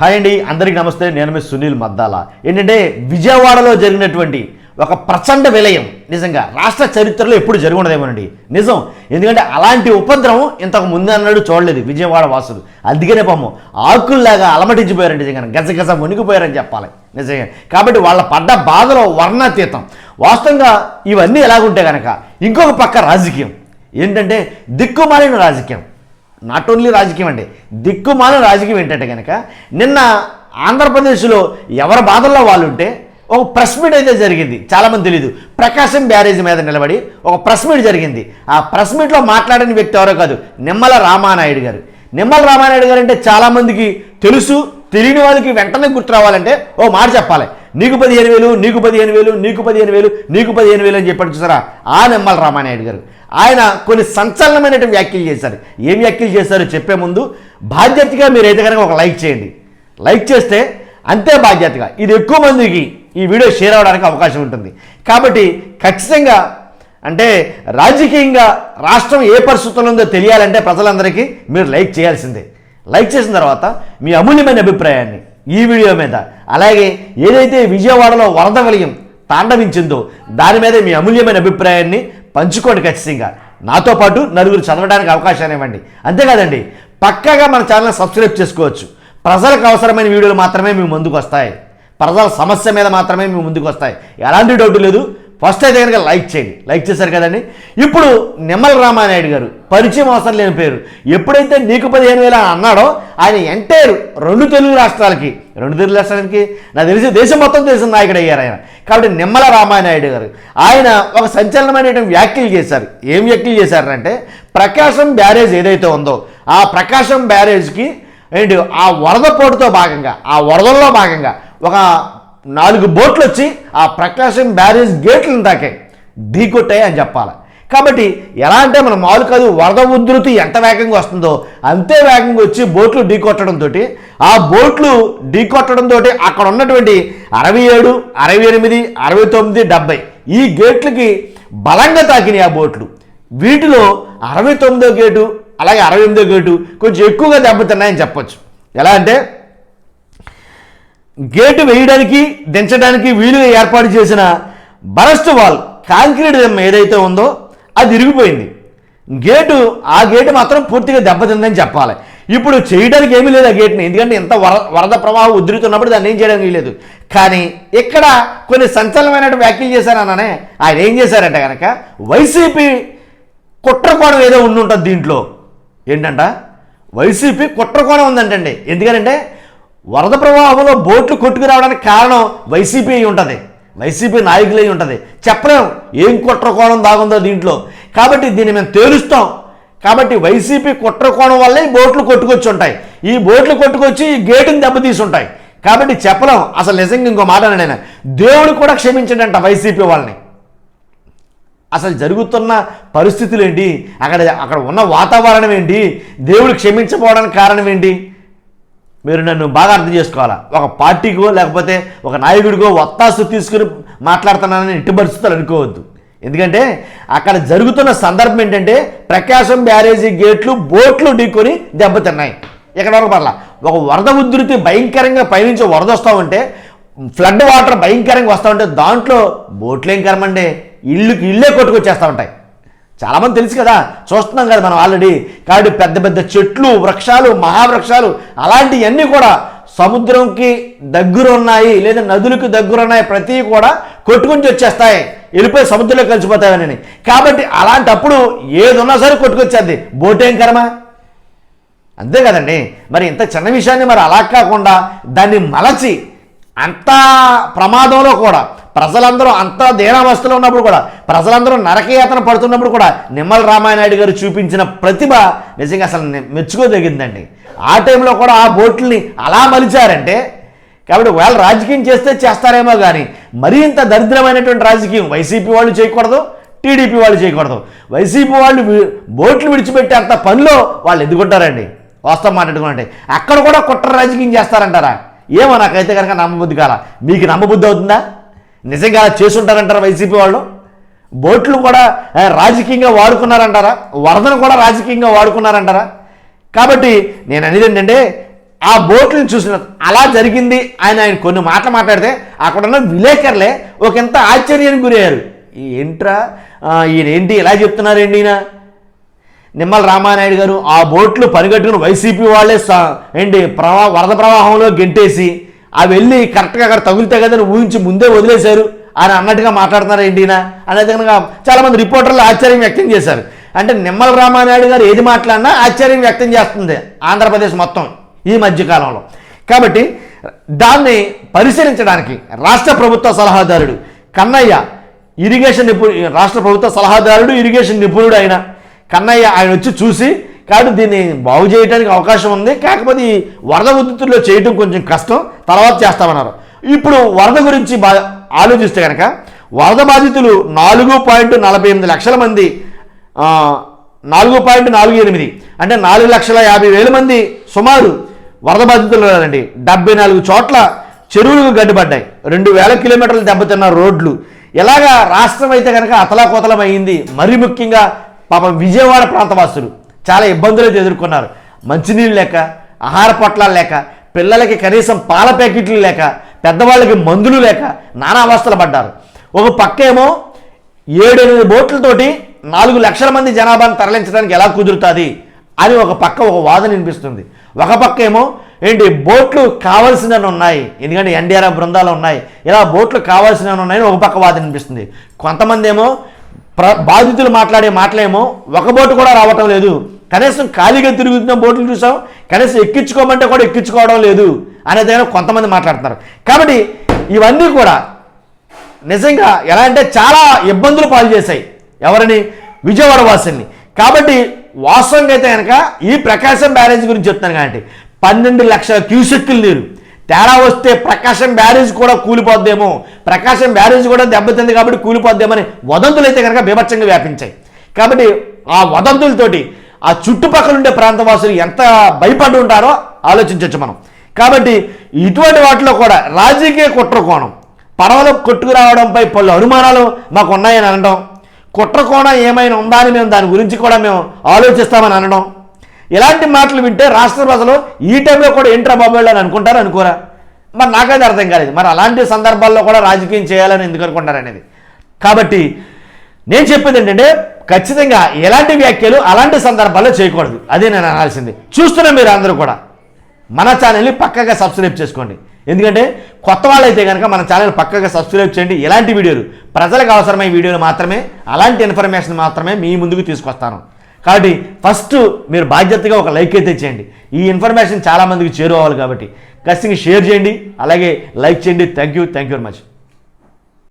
Hi అండి అందరికీ నమస్తే. నేను మీ సునీల్ మద్దాల. ఏంటంటే విజయవాడలో జరిగినటువంటి ఒక ప్రచండ విలయం నిజంగా రాష్ట్ర చరిత్రలో ఎప్పుడు జరుగుండదేమోనండి. నిజం. ఎందుకంటే అలాంటి ఉపద్రవం ఇంతకు ముందు అన్నాడు చూడలేదు విజయవాడ వాసులు. అందుకనే పాము ఆకుల్లాగా అలమటించిపోయారండి నిజంగా. గజ గజ మునిగిపోయారని చెప్పాలి. నిజంగా. కాబట్టి వాళ్ళ పడ్డ బాధలో వర్ణాతీతం. వాస్తవంగా ఇవన్నీ ఎలాగుంటే కనుక ఇంకొక పక్క రాజకీయం. ఏంటంటే దిక్కుమాలిన రాజకీయం. నాట్ ఓన్లీ రాజకీయం అండి దిక్కుమాలిన రాజకీయం ఏంటంటే కనుక నిన్న ఆంధ్రప్రదేశ్లో ఎవరి బాధల్లో వాళ్ళు ఉంటే ఒక ప్రెస్ మీట్ అయితే జరిగింది. చాలామంది తెలియదు ప్రకాశం బ్యారేజ్ మీద నిలబడి ఒక ప్రెస్ మీట్ జరిగింది. ఆ ప్రెస్ మీట్లో మాట్లాడిన వ్యక్తి ఎవరో కాదు నిమ్మల రామానాయుడు గారు. నిమ్మల రామానాయుడు గారు అంటే చాలామందికి తెలుసు తెలియని వాళ్ళకి వెంటనే గుర్తు రావాలంటే ఓ మాట చెప్పాలి. నీకు పదిహేను వేలు నీకు పదిహేను వేలు నీకు పదిహేను వేలు నీకు పదిహేను వేలు అని చెప్పాడు చూసారా? ఆ నిమ్మల రామానాయుడు గారు. ఆయన కొన్ని సంచలనమైనటువంటి వ్యాఖ్యలు చేశారు. ఏం వ్యాఖ్యలు చేశారో చెప్పే ముందు బాధ్యతగా మీరు అయితే కనుక ఒక లైక్ చేయండి. లైక్ చేస్తే అంతే బాధ్యతగా. ఇది ఎక్కువ మందికి ఈ వీడియో షేర్ అవ్వడానికి అవకాశం ఉంటుంది. కాబట్టి ఖచ్చితంగా అంటే రాజకీయంగా రాష్ట్రం ఏ పరిస్థితుల్లో ఉందో తెలియాలంటే ప్రజలందరికీ మీరు లైక్ చేయాల్సిందే. లైక్ చేసిన తర్వాత మీ అమూల్యమైన అభిప్రాయాన్ని ఈ వీడియో మీద. అలాగే ఏదైతే విజయవాడలో వరద వలయం తాండవించిందో దాని మీద మీ అమూల్యమైన అభిప్రాయాన్ని పంచుకోండి ఖచ్చితంగా. నాతో పాటు నలుగురు చదవడానికి అవకాశాన్ని ఇవ్వండి. అంతేకాదండి పక్కాగా మన ఛానల్ సబ్స్క్రైబ్ చేసుకోవచ్చు. ప్రజలకు అవసరమైన వీడియోలు మాత్రమే మీ ముందుకు వస్తాయి. ప్రజల సమస్య మీద మాత్రమే మీ ముందుకు వస్తాయి. ఎలాంటి డౌట్ లేదు ఫస్ట్ అయితే కనుక లైక్ చేయండి. లైక్ చేశారు కదండి? ఇప్పుడు నిమ్మల రామానాయుడు గారు పరిచయం అవసరం లేని పేరు. ఎప్పుడైతే నీకు పదిహేను వేల అన్నాడో ఆయన ఎంటైర్ రెండు తెలుగు రాష్ట్రాలకి. రెండు తెలుగు రాష్ట్రాలకి? నాకు తెలిసి దేశం మొత్తం తెలిసిన నాయకుడు అయ్యారు ఆయన. కాబట్టి నిమ్మల రామానాయుడు గారు. ఆయన ఒక సంచలనమైన వ్యాఖ్యలు చేశారు. ఏం వ్యాఖ్యలు చేశారంటే ప్రకాశం బ్యారేజ్ ఏదైతే ఉందో ఆ ప్రకాశం బ్యారేజ్కి ఏంటి ఆ వరద పోటుతో భాగంగా ఆ వరదల్లో భాగంగా ఒక నాలుగు బోట్లు వచ్చి ఆ ప్రకాశం బ్యారేజ్ గేట్లను తాకాయి. ఢీకొట్టాయి అని చెప్పాలి. కాబట్టి ఎలా అంటే మన మామూలు కాదు వరద ఉధృతి ఎంత వేగంగా వస్తుందో అంతే వేగంగా వచ్చి బోట్లు ఢీకొట్టడంతో ఆ బోట్లు ఢీకొట్టడంతో అక్కడ ఉన్నటువంటి అరవై ఏడు అరవై ఎనిమిది అరవై తొమ్మిది డెబ్బై ఈ గేట్లకి బలంగా తాకినాయి ఆ బోట్లు. వీటిలో అరవై తొమ్మిదో గేటు అలాగే అరవై ఎనిమిదో గేటు కొంచెం ఎక్కువగా దెబ్బతిన్నాయని చెప్పొచ్చు. ఎలా అంటే గేటు వేయడానికి దించడానికి వీలుగా ఏర్పాటు చేసిన బరస్ట్ వాల్ కాంక్రీట్ ఏదైతే ఉందో అది ఇరిగిపోయింది. గేటు ఆ గేటు మాత్రం పూర్తిగా దెబ్బతిందని చెప్పాలి. ఇప్పుడు చేయడానికి ఏమీ లేదు ఆ గేట్ని. ఎందుకంటే ఇంత వర వరద ప్రవాహం ఉద్రితున్నప్పుడు దాన్ని ఏం చేయడానికి లేదు. కానీ ఇక్కడ కొన్ని సంచలనమైన వ్యాఖ్యలు చేశారననే ఆయన ఏం చేశారంటే కనుక వైసీపీ కుట్రకోణం ఏదో ఉండి ఉంటుంది దీంట్లో. ఏంటంట? వైసీపీ కుట్రకోణం ఉందంటండి. ఎందుకంటే వరద ప్రవాహంలో బోట్లు కొట్టుకురావడానికి కారణం వైసీపీ అయి ఉంటుంది. వైసీపీ నాయకులు అయి ఉంటుంది. చెప్పలేం ఏం కుట్రకోణం దాగుందో దీంట్లో. కాబట్టి దీన్ని మేము తేలుస్తాం. కాబట్టి వైసీపీ కుట్రకోణం వల్లే ఈ బోట్లు కొట్టుకొచ్చి ఉంటాయి ఈ బోట్లు కొట్టుకొచ్చి ఈ గేటుని దెబ్బతీసి ఉంటాయి కాబట్టి చెప్పలేం. అసలు నిజంగా ఇంకో మాట నేను దేవుడు కూడా క్షమించడంట వైసీపీ వాళ్ళని. అసలు జరుగుతున్న పరిస్థితులు ఏంటి అక్కడ అక్కడ ఉన్న వాతావరణం ఏంటి? దేవుడు క్షమించకపోవడానికి కారణం ఏంటి? మీరు నన్ను బాగా అర్థం చేసుకోవాలా? ఒక పార్టీకో లేకపోతే ఒక నాయకుడికో ఒత్తాసు తీసుకుని మాట్లాడుతున్నానని ఎట్టి పరిస్థితులు అనుకోవద్దు. ఎందుకంటే అక్కడ జరుగుతున్న సందర్భం ఏంటంటే ప్రకాశం బ్యారేజీ గేట్లు బోట్లు ఢీకొని దెబ్బతిన్నాయి. ఎక్కడ వరకు పర్లా. ఒక వరద ఉధృతి భయంకరంగా పైనుంచి వరద వస్తూ ఉంటే ఫ్లడ్ వాటర్ భయంకరంగా వస్తూ ఉంటే దాంట్లో బోట్లు ఏం కరమండి? ఇల్లుకి ఇల్లే కొట్టుకొచ్చేస్తూ ఉంటాయి. చాలామంది తెలుసు కదా చూస్తున్నాం కదా మనం ఆల్రెడీ కాబట్టి పెద్ద పెద్ద చెట్లు వృక్షాలు మహావృక్షాలు అలాంటివన్నీ కూడా సముద్రంకి దగ్గర ఉన్నాయి లేదా నదులకు దగ్గర ఉన్నాయి ప్రతి కూడా కొట్టుకుని వచ్చేస్తాయి. వెళ్ళిపోయి సముద్రంలో కలిసిపోతాయని కాబట్టి అలాంటప్పుడు ఏది ఉన్నా సరే కొట్టుకొచ్చేది బోటేం కర్మ? అంతే కదండి. మరి ఇంత చిన్న విషయాన్ని మరి అలా కాకుండా దాన్ని మలచి అంత ప్రమాదంలో కూడా ప్రజలందరూ అంత దీనావస్థలో ఉన్నప్పుడు కూడా ప్రజలందరూ నరకయాతన పడుతున్నప్పుడు కూడా నిమ్మల రామానాయుడు గారు చూపించిన ప్రతిభ నిజంగా అసలు మెచ్చుకోదగిందండి. ఆ టైంలో కూడా ఆ బోట్లని అలా మలిచారంటే కాబట్టి వాళ్ళు రాజకీయం చేస్తే చేస్తారేమో కానీ మరీ ఇంత దరిద్రమైనటువంటి రాజకీయం వైసీపీ వాళ్ళు చేయకూడదు టీడీపీ వాళ్ళు చేయకూడదు. వైసీపీ వాళ్ళు బోట్లు విడిచిపెట్టే అంత పనిలో వాళ్ళు ఎదుగుంటారండి. వాస్తవం మాట్లాడుకుంటే అక్కడ కూడా కుట్ర రాజకీయం చేస్తారంటారా? ఏమో నాకైతే కనుక నమ్మబుద్ధి కాల. మీకు నమ్మబుద్ధి అవుతుందా? నిజంగా చేస్తుంటారంటారా వైసీపీ వాళ్ళు? బోట్లు కూడా రాజకీయంగా వాడుకున్నారంటారా? వరదను కూడా రాజకీయంగా వాడుకున్నారంటారా? కాబట్టి నేను అనేది ఏంటంటే ఆ బోట్లను చూసిన అలా జరిగింది ఆయన ఆయన కొన్ని మాటలు మాట్లాడితే అక్కడ ఉన్న విలేకరులే ఒక ఎంత ఆశ్చర్యానికి గురయ్యారు. ఏంట్రా ఈయన ఈయనేంటి ఇలా చెప్తున్నారేంటి ఈయన? నిమ్మల రామానాయుడు గారు ఆ బోట్లు పరిగెట్టుకుని వైసీపీ వాళ్ళే ఏంటి ప్రవా వరద ప్రవాహంలో గెంటేసి అవి వెళ్ళి కరెక్ట్గా అక్కడ తగులుతే కదని ఊహించి ముందే వదిలేశారు. అని అన్నట్టుగా మాట్లాడుతున్నారు ఏంటి ఈయన? అనేది కనుక చాలామంది రిపోర్టర్లు ఆశ్చర్యం వ్యక్తం చేశారు. అంటే నిమ్మల రామానాయుడు గారు ఏది మాట్లాడినా ఆశ్చర్యం వ్యక్తం చేస్తుంది ఆంధ్రప్రదేశ్ మొత్తం ఈ మధ్యకాలంలో కాబట్టి దాన్ని పరిశీలించడానికి రాష్ట్ర ప్రభుత్వ సలహాదారుడు కన్నయ్య ఇరిగేషన్ నిపుణు రాష్ట్ర ప్రభుత్వ సలహాదారుడు ఇరిగేషన్ నిపుణుడు అయినా కన్నయ్య ఆయన వచ్చి చూసి కాబట్టి దీన్ని బాగు చేయడానికి అవకాశం ఉంది. కాకపోతే ఈ వరద ఉద్ధృతుల్లో చేయటం కొంచెం కష్టం. తర్వాత చేస్తామన్నారు. ఇప్పుడు వరద గురించి బా ఆలోచిస్తే కనుక వరద బాధితులు నాలుగు పాయింట్ నలభై ఎనిమిది లక్షల మంది నాలుగు పాయింట్ నాలుగు ఎనిమిది అంటే నాలుగు లక్షల యాభై వేల మంది సుమారు వరద బాధితులు ఉన్నారండి. డెబ్బై నాలుగు చోట్ల చెరువులకు గడ్డిపడ్డాయి. రెండు వేల కిలోమీటర్లు దెబ్బతిన్న రోడ్లు. ఇలాగా రాష్ట్రం అయితే కనుక అతలాకుతలం అయింది. మరీ ముఖ్యంగా పాపం విజయవాడ ప్రాంతవాసులు చాలా ఇబ్బందులు అయితే ఎదుర్కొన్నారు. మంచినీళ్ళు లేక ఆహార పొట్లాలు లేక పిల్లలకి కనీసం పాల ప్యాకెట్లు లేక పెద్దవాళ్ళకి మందులు లేక నానా అవస్థలు పడ్డారు. ఒక పక్కేమో ఏడెనిమిది బోట్లతోటి నాలుగు లక్షల మంది జనాభాను తరలించడానికి ఎలా కుదురుతుంది అని ఒక పక్క ఒక వాదన వినిపిస్తుంది. ఒక పక్క ఏమో ఏంటి బోట్లు కావాల్సినవి ఉన్నాయి ఎందుకంటే ఎన్డీఆర్ఎఫ్ బృందాలు ఉన్నాయి ఇలా బోట్లు కావాల్సినవి ఉన్నాయని ఒక పక్క వాదన వినిపిస్తుంది. కొంతమంది ఏమో ప్ర బాధితులు మాట్లాడే మాటలేమో ఒక బోటు కూడా రావటం లేదు. కనీసం ఖాళీగా తిరుగుతున్న బోట్లు చూసాం కనీసం ఎక్కించుకోమంటే కూడా ఎక్కించుకోవడం లేదు అనేది కొంతమంది మాట్లాడుతున్నారు. కాబట్టి ఇవన్నీ కూడా నిజంగా ఎలా అంటే చాలా ఇబ్బందులు పాలు చేశాయి. ఎవరిని? విజయవాడ వాసుల్ని. కాబట్టి వాస్తవంగా అయితే కనుక ఈ ప్రకాశం బ్యారేజ్ గురించి చెప్తాను కాబట్టి పన్నెండు లక్షల క్యూసెక్కులు నీరు. తేడా వస్తే ప్రకాశం బ్యారేజ్ కూడా కూలిపోద్దేమో. ప్రకాశం బ్యారేజ్ కూడా దెబ్బతింది కాబట్టి కూలిపోద్దేమని వదంతులు అయితే కనుక బీభత్సంగా వ్యాపించాయి. కాబట్టి ఆ వదంతులతోటి ఆ చుట్టుపక్కల ఉండే ప్రాంతవాసులు ఎంత భయపడి ఉంటారో ఆలోచించవచ్చు మనం. కాబట్టి ఇటువంటి వాటిలో కూడా రాజకీయ కుట్ర కోణం పడవలు కొట్టుకురావడంపై పలు అనుమానాలు మాకు ఉన్నాయని అనడం కుట్ర కోణం ఏమైనా ఉందా అని మేము దాని గురించి కూడా మేము ఆలోచిస్తామని అనడం ఇలాంటి మాటలు వింటే రాష్ట్ర ప్రజలు ఈ టైంలో కూడా ఏంట్రా బాబు అని అనుకుంటారు అనుకోరా? మరి నాకైతే అర్థం కాలేదు. మరి అలాంటి సందర్భాల్లో కూడా రాజకీయం చేయాలని ఎందుకు అనుకుంటారు అనేది. కాబట్టి నేను చెప్పేది ఏంటంటే ఖచ్చితంగా ఎలాంటి వ్యాఖ్యలు అలాంటి సందర్భాల్లో చేయకూడదు. అదే నేను అనాల్సింది. చూస్తున్నాం మీరు అందరూ కూడా మన ఛానల్ని పక్కగా సబ్స్క్రైబ్ చేసుకోండి. ఎందుకంటే కొత్త వాళ్ళైతే కనుక మన ఛానల్ పక్కగా సబ్స్క్రైబ్ చేయండి. ఇలాంటి వీడియోలు ప్రజలకు అవసరమైన వీడియోలు మాత్రమే అలాంటి ఇన్ఫర్మేషన్ మాత్రమే మీ ముందుకు తీసుకొస్తాను. కాబట్టి ఫస్ట్ మీరు బాధ్యతగా ఒక లైక్ అయితే చేయండి. ఈ ఇన్ఫర్మేషన్ చాలామందికి చేరుకోవాలి కాబట్టి ఖచ్చితంగా షేర్ చేయండి. అలాగే లైక్ చేయండి. Thank you thank you very much